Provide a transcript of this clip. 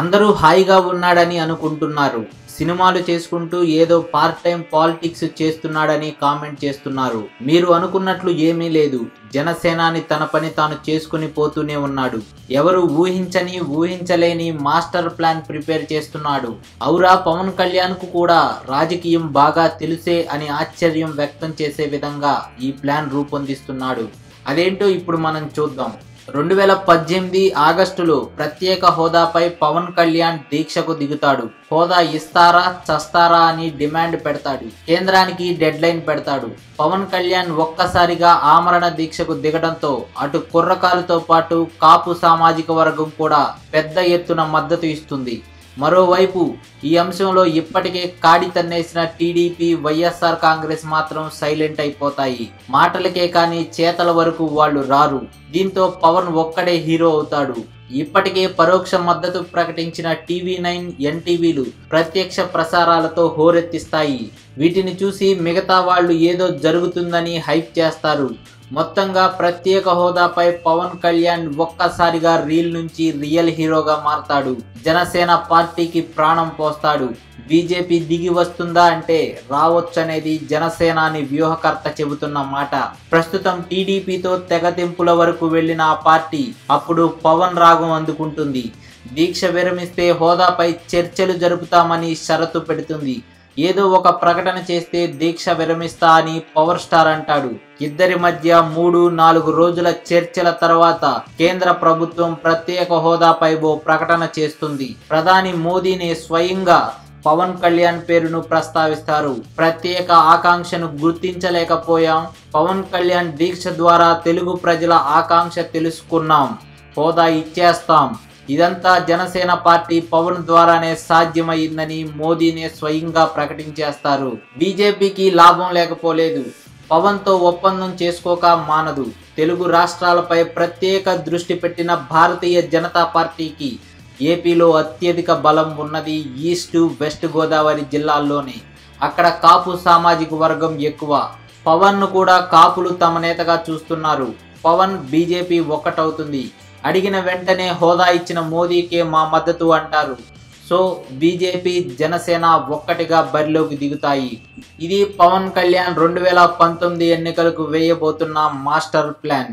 అందరూ హాయిగా ఉన్నాడని అనుకుంటున్నారు. సినిమాలు చేసుకుంటూ ఏదో పార్ట్ టైం పాలిటిక్స్ చేస్తున్నాడని కామెంట్ చేస్తున్నారు. మీరు అనుకున్నట్లు ఏమీ లేదు. జనసేనాని తన పని తాను చేసుకుని పోతూనే ఉన్నాడు. ఎవరు ఊహించని ఊహించలేని మాస్టర్ ప్లాన్ ప్రిపేర్ చేస్తున్నాడు. ఔరా పవన్ కళ్యాణ్కు కూడా రాజకీయం బాగా తెలుసే అని ఆశ్చర్యం వ్యక్తం చేసే విధంగా ఈ ప్లాన్ రూపొందిస్తున్నాడు. అదేంటో ఇప్పుడు మనం చూద్దాం. రెండు వేల పద్దెనిమిది ఆగస్టులో ప్రత్యేక హోదాపై పవన్ కళ్యాణ్ దీక్షకు దిగుతాడు. హోదా ఇస్తారా చస్తారా అని డిమాండ్ పెడతాడు. కేంద్రానికి డెడ్ లైన్ పెడతాడు. పవన్ కళ్యాణ్ ఒక్కసారిగా ఆమరణ దీక్షకు దిగడంతో అటు కుర్రకారుతో పాటు కాపు సామాజిక వర్గం కూడా పెద్ద ఎత్తున మద్దతు ఇస్తుంది. మరోవైపు ఈ అంశంలో ఇప్పటికే కాడి తన్నేసిన టీడీపీ వైఎస్ఆర్ కాంగ్రెస్ మాత్రం సైలెంట్ అయిపోతాయి. మాటలకే కానీ చేతల వరకు వాళ్ళు రారు. దీంతో పవన్ ఒక్కడే హీరో అవుతాడు. ఇప్పటికే పరోక్ష మద్దతు ప్రకటించిన టీవీ నైన్ ఎన్టీవీలు ప్రత్యక్ష ప్రసారాలతో హోరెత్తిస్తాయి. వీటిని చూసి మిగతా వాళ్ళు ఏదో జరుగుతుందని హైప్ చేస్తారు. మొత్తంగా ప్రత్యేక హోదాపై పవన్ కళ్యాణ్ ఒక్కసారిగా రీల్ నుంచి రియల్ హీరోగా మారతాడు. జనసేన పార్టీకి ప్రాణం పోస్తాడు. బీజేపీ దిగి వస్తుందా అంటే రావచ్చనేది జనసేనాని వ్యూహకర్త చెబుతున్న మాట. ప్రస్తుతం టీడీపీతో తెగతింపుల వరకు వెళ్ళిన ఆ పార్టీ అప్పుడు పవన్ రాగం అందుకుంటుంది. దీక్ష విరమిస్తే హోదాపై చర్చలు జరుపుతామని షరతు పెడుతుంది. ఏదో ఒక ప్రకటన చేస్తే దీక్ష విరమిస్తా అని పవర్ స్టార్ అంటాడు. ఇద్దరి మధ్య మూడు నాలుగు రోజుల చర్చల తర్వాత కేంద్ర ప్రభుత్వం ప్రత్యేక హోదాపై ఓ ప్రకటన చేస్తుంది. ప్రధాని మోదీని స్వయంగా పవన్ కళ్యాణ్ పేరును ప్రస్తావిస్తారు. ప్రత్యేక ఆకాంక్షను గుర్తించలేకపోయాం. పవన్ కళ్యాణ్ దీక్ష ద్వారా తెలుగు ప్రజల ఆకాంక్ష తెలుసుకున్నాం. హోదా ఇచ్చేస్తాం. ఇదంతా జనసేన పార్టీ పవన్ ద్వారానే సాధ్యమైందని మోదీనే స్వయంగా ప్రకటించేస్తారు. బీజేపీకి లాభం లేకపోలేదు. పవన్తో ఒప్పందం చేసుకోక మానదు. తెలుగు రాష్ట్రాలపై ప్రత్యేక దృష్టి పెట్టిన భారతీయ జనతా పార్టీకి ఏపీలో అత్యధిక బలం ఉన్నది ఈస్ట్ వెస్ట్ గోదావరి జిల్లాల్లోనే. అక్కడ కాపు సామాజిక వర్గం ఎక్కువ. పవన్ను కూడా కాపులు తమ నేతగా చూస్తున్నారు. పవన్ బీజేపీ ఒక్కటవుతుంది. అడిగిన వెంటనే హోదా ఇచ్చిన మోదీకే మా మద్దతు అంటారు. సో బీజేపీ జనసేన ఒక్కటిగా బరిలోకి దిగుతాయి. ఇది పవన్ కళ్యాణ్ రెండు వేల పంతొమ్మిది ఎన్నికలకు వేయబోతున్న మాస్టర్ ప్లాన్.